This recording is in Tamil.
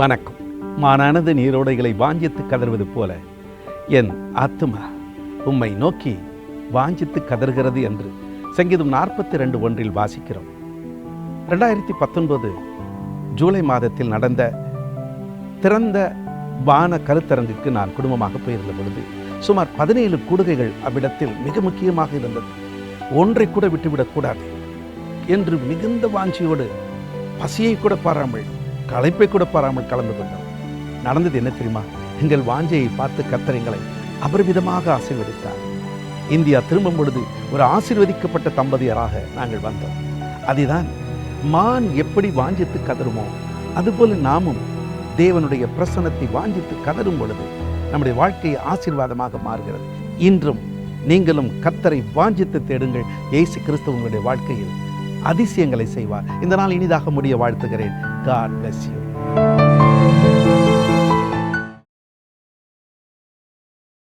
வணக்கம். மானானது நீரோடைகளை வாஞ்சித்து கதறுவது போல என் ஆத்துமா உம்மை நோக்கி வாஞ்சித்து கதறுகிறது என்று சங்கீதம் நாற்பத்தி ரெண்டு ஒன்றில் வாசிக்கிறோம். ரெண்டாயிரத்தி பத்தொன்பது ஜூலை மாதத்தில் நடந்த திறந்த வான கருத்தரங்குக்கு நான் குடும்பமாக போயிருந்த பொழுது சுமார் பதினேழு கூடுகைகள் அவ்விடத்தில் மிக முக்கியமாக இருந்தது. ஒன்றை கூட விட்டுவிடக்கூடாது என்று மிகுந்த வாஞ்சியோடு பசியை கூட பாராமல் களைப்பை கூட பாராமல் கலந்து கொண்டோம் நடந்தது என்ன தெரியுமா? எங்கள் வாஞ்சையை பார்த்து கத்தர் எங்களை அபரிமிதமாக ஆசீர்வதித்தார். இந்தியா திரும்பும் பொழுது ஒரு ஆசீர்வதிக்கப்பட்ட தம்பதியராக நாங்கள் வந்தோம். அதுதான் மான் எப்படி வாஞ்சித்து கதறுமோ அதுபோல நாமும் தேவனுடைய பிரசனத்தை வாஞ்சித்து கதரும் பொழுது நம்முடைய வாழ்க்கையை ஆசீர்வாதமாக மாறுகிறது. இன்றும் நீங்களும் கத்தரை வாஞ்சித்து தேடுங்கள். இயேசு கிறிஸ்து உங்களுடைய வாழ்க்கையில் அதிசயங்களை செய்வார். இந்த நாள் இனிதாக முடிய வாழ்த்துகிறேன். God bless you